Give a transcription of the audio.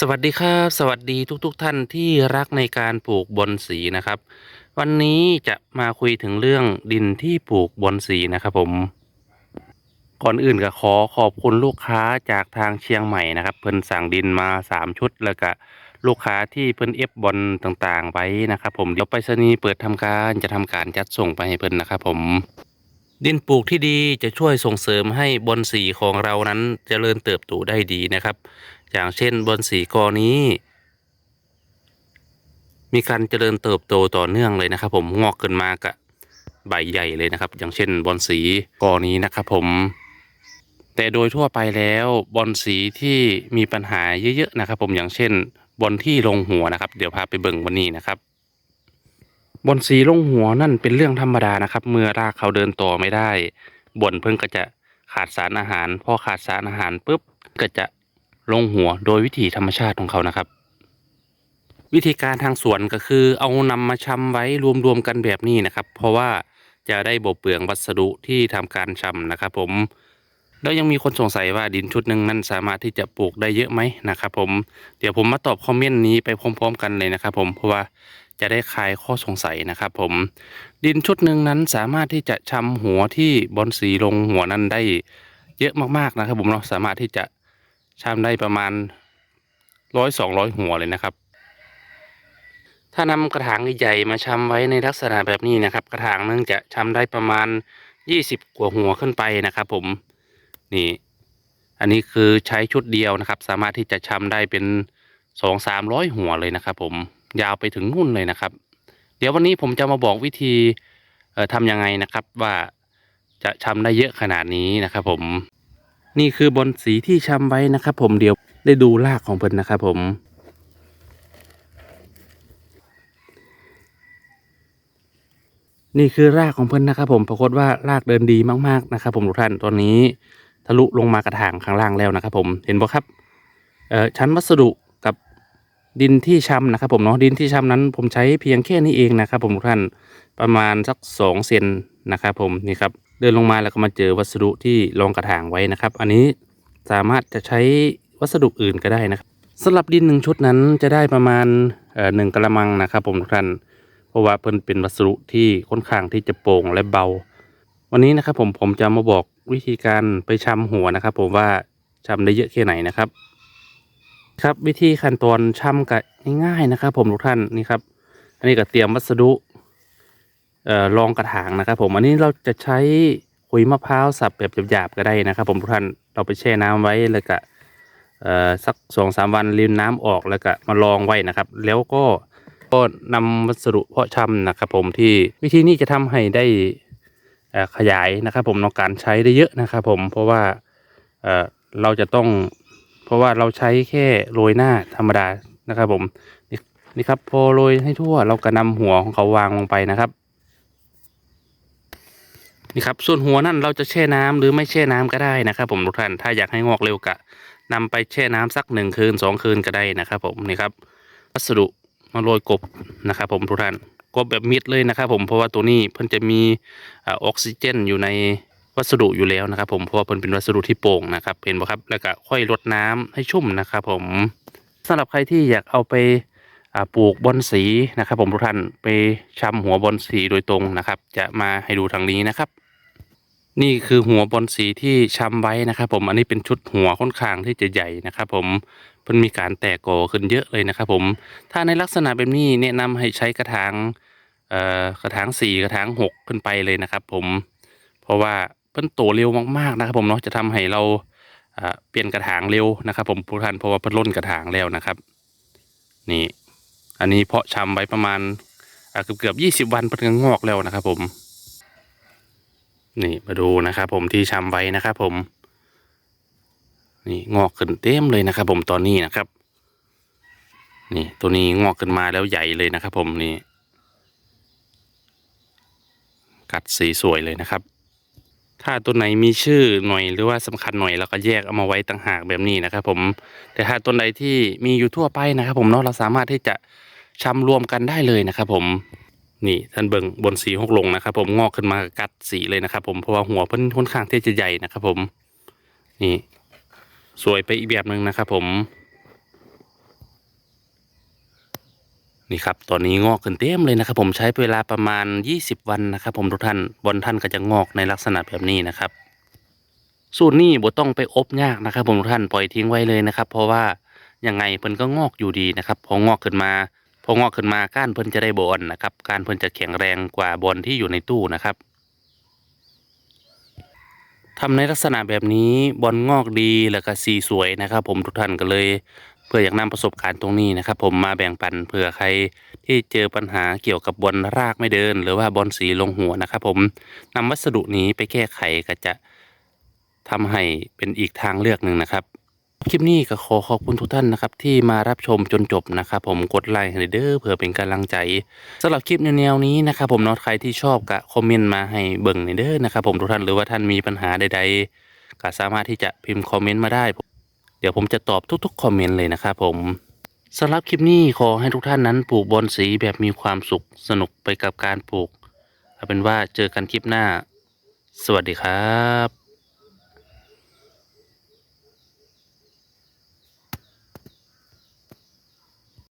สวัสดีครับ สวัสดีทุกๆทท่านที่รักในการปลูกบอนสีนะครับ วันนี้จะมาคุยถึงเรื่องดินที่ปลูกบอนสีนะครับผม ก่อนอื่นก็ขอขอบคุณลูกค้าจากทางเชียงใหม่นะครับเพิ่นสั่งดินมา3ชุดแล้วก็ลูกค้าที่เพิ่นเอฟบอลต่างๆไว้นะครับ ผมเดี๋ยวไปรษณีย์เปิดทำการจะทำการจัดส่งไปให้เพิ่นนะครับ ผมดินปลูกที่ดีจะช่วยส่งเสริมให้บอนสีของเรานั้นเจริญเติบโตได้ดีนะครับ อย่างเช่นบนสีกอนี้ มีการเจริญเติบโตต่อเนื่องเลยนะครับ ผมงอกขึ้นมากะใบใหญ่เลยนะครับ อย่างเช่นบอนสีกอนี้นะครับผม แต่โดยทั่วไปแล้วบอนสีที่มีปัญหาเยอะๆนะครับ ผมอย่างเช่นบอนที่ลงหัวนะครับ เดี๋ยวพาไปเบิ่งวันนี้นะครับบอนสีลงหัวนั่นเป็นเรื่องธรรมดานะครับ เมื่อรากเขาเดินต่อไม่ได้บอนเพิ่งก็จะขาดสารอาหาร พอขาดสารอาหารปุ๊บก็จะ ลงหัวโดยวิธีธรรมชาติของเขานะครับ วิธีการทางสวนก็คือเอานำมาชำไว้รวมๆกันแบบนี้นะครับ เพราะว่าจะได้บ่เปลืองวัสดุที่ทำการชำนะครับ ผม แล้วยังมีคนสงสัยว่าดินชุดหนึ่งนั้นสามารถที่จะปลูกได้เยอะไหมนะครับ ผมเดี๋ยวผมมาตอบคอมเมนต์นี้ไปพร้อม ๆ กันเลยนะครับ ผมเพราะว่าจะได้คลายข้อสงสัยนะครับ ผม ดินชุดหนึ่งนั้นสามารถที่จะชำหัวที่บอนสีลงหัวนั้นได้เยอะมากๆนะครับ ผมเนาะสามารถที่จะ ชำได้ประมาณร้อยสองร้อยหัวเลยนะครับ ถ้านำกระถางใหญ่มาชำไว้ในลักษณะแบบนี้นะครับ กระถางนึงจะชำได้ประมาณยี่สิบกว่าหัวขึ้นไปนะครับ ผมนี่ อันนี้คือใช้ชุดเดียวนะครับ สามารถที่จะชำได้เป็นสองสามร้อยหัวเลยนะครับ ผมยาวไปถึงนู่นเลยนะครับ เดี๋ยววันนี้ผมจะมาบอกวิธีทำยังไงนะครับว่าจะชำได้เยอะขนาดนี้นะครับผม นี่คือบอนสีที่ชำไว้นะครับผมเดี๋ยวได้ดูรากของเพิ่นนะครับผม นี่คือรากของเพิ่นนะครับผมปรากฏว่ารากเดินดีมากๆนะครับ ผมทุกท่านตอนนี้ทะลุลงมากระถางข้างล่างแล้วนะครับ ผมเห็นบ่ครับชั้นวัสดุกับดินที่ชำนะครับ ผมเนาะดินที่ชำนั้น ผมใช้เพียงแค่นี้เองนะครับ ผมทุกท่านประมาณสักสองเซนนะครับ ผมนี่ครับ ดินลงมาแล้วก็มาเจอวัสดุที่รองกระถางไว้นะครับ อันนี้สามารถจะใช้วัสดุอื่นก็ได้นะครับสำหรับดินหนึ่งชุดนั้นจะได้ประมาณหนึ่งกระมังนะครับผมทุกท่านเพราะว่าเพิ่นเป็นวัสดุที่ค่อนข้างที่จะโปร่งและเบา วันนี้นะครับผมผมจะมาบอกวิธีการไปชำหัวนะครับ ผมว่าชำได้เยอะแค่ไหนนะครับ ครับวิธีขั้นตอนชำก็ง่ายๆนะครับ ผมทุกท่านนี่ครับ อันนี้ก็เตรียมวัสดุ รองกระถางนะครับ ผมอันนี้เราจะใช้ขุยมะพร้าวสับแบบหยาบๆก็ได้นะครับ ผมทุกท่านเราไปแช่น้ำไว้แล้วก็สักสองสามวันรินน้ำออกแล้วก็มารองไว้นะครับ แล้วก็ก็นำวัสดุเพาะชำนะครับ ผมที่วิธีนี้จะทำให้ได้ขยายนะครับผมในการใช้ได้เยอะนะครับ ผมเพราะว่าเราจะต้อง เพราะว่าเราใช้แค่โรยหน้าธรรมดานะครับ ผมนี่นี่ครับพอโรยให้ทั่วเราก็นำหัวของเขาวางลงไปนะครับ นี่ครับส่วนหัวนั่นเราจะแช่น้ำหรือไม่แช่น้ำก็ได้นะครับ ผมทุกท่านถ้าอยากให้งอกเร็วกะนำไปแช่น้ำสักหนึ่งคืนสองคืนก็ได้นะครับ ผมนี่ครับวัสดุมาโรยกบนะครับ ผมทุกท่านกบแบบมิดเลยนะครับ ผมเพราะว่าตัวนี้เพิ่นจะมีอ่าออกซิเจนอยู่ในวัสดุอยู่แล้วนะครับ ผมเพราะว่าเพิ่นเป็นวัสดุที่โป่งนะครับเห็นบ่ครับแล้วก็ค่อยรดน้ำให้ชุ่มนะครับ ผมสำหรับใครที่อยากเอาไปอ่าปลูกบอนสีนะครับ ผมทุกท่านไปชำหัวบอนสีโดยตรงนะครับ จะมาให้ดูทางนี้นะครับ นี่คือหัวบอนสีที่ชำไว้นะครับ ผม อันนี้เป็นชุดหัวค่อนข้างที่จะใหญ่นะครับ ผมเพิ่นมีการแตกโกขึ้นเยอะเลยนะครับ ผม ถ้าในลักษณะแบบนี้แนะนำให้ใช้กระถางเอ่อกระถางสี่กระถางหกขึ้นไปเลยนะครับ ผม เพราะว่าเพิ่นโตเร็วมากๆนะครับ ผมเนาะจะทำให้เราอ่าเปลี่ยนกระถางเร็วนะครับ ผมผู้ท่านเพราะว่าเพิ่นล้นกระถางแล้วนะครับ นี่ อันนี้เพาะชำไว้ประมาณเกือบเกือบยี่สิบวันเพิ่นก็งอกแล้วนะครับ ผม นี่มาดูนะครับผมที่ชำไว้นะครับผม นี่งอกขึ้นเต็มเลยนะครับผมตอนนี้นะครับ นี่ตัวนี้งอกขึ้นมาแล้วใหญ่เลยนะครับผมนี่ กัดสีสวยเลยนะครับ ถ้าตัวไหนมีชื่อหน่อยหรือว่าสำคัญหน่อยเราก็แยกเอามาไว้ต่างหากแบบนี้นะครับผม แต่ถ้าต้นใดที่มีอยู่ทั่วไปนะครับ ผมเนาะเราสามารถที่จะชำรวมกันได้เลยนะครับผม นี่ท่านเบิ่งบนสีหกลงนะครับ ผมงอกขึ้นมากัดสีเลยนะครับ ผมเพราะว่าหัวเพิ่นค่อนข้างที่จะใหญ่นะครับ ผม นี่ สวยไปอีกแบบหนึ่งนะครับ ผม นี่ครับ ตอนนี้งอกขึ้นเต็มเลยนะครับ ผมใช้เวลาประมาณ 20 วันนะครับ ผมทุกท่านบนท่านก็จะงอกในลักษณะแบบนี้นะครับ สูตรนี้บ่ต้องไปอบยากนะครับ ผมทุกท่านปล่อยทิ้งไว้เลยนะครับ เพราะว่ายังไงเพิ่นก็งอกอยู่ดีนะครับ พองอกขึ้นมา พองอกขึ้นมาก้านเพิ่นจะได้บอนนะครับก้านเพิ่นจะแข็งแรงกว่าบอนที่อยู่ในตู้นะครับทำในลักษณะแบบนี้บอลงอกดีแล้วก็สีสวยนะครับ ผมทุกท่านก็เลยเพื่ออยากนำประสบการณ์ตรงนี้นะครับ ผมมาแบ่งปันเผื่อใครที่เจอปัญหาเกี่ยวกับบอลรากไม่เดิน หรือว่าบอลสีลงหัวนะครับ ผมนำวัสดุนี้ไปแก้ไขก็จะทำให้เป็นอีกทางเลือกหนึ่งนะครับ คลิปนี้ก็ขอขอบคุณทุกท่านนะครับ ที่มารับชมจนจบนะครับ ผมกดไลค์ให้เด้อเพื่อเป็นกำลังใจสำหรับคลิปแนวๆนี้นะครับ ผมนาะใครที่ชอบก็คอมเมนต์มาให้เบิ่งในเด้อนะครับ ผมทุกท่านหรือว่าท่านมีปัญหาใดๆก็สามารถที่จะพิมพ์คอมเมนต์มาได้ เดี๋ยวผมจะตอบทุกๆคอมเมนต์เลยนะครับผมสำหรับคลิปนี้ขอให้ทุกท่านนั้นปลูกบอนสีแบบมีความสุขสนุกไปกับการปลูกเอาเป็นว่าเจอกันคลิปหน้า สวัสดีครับ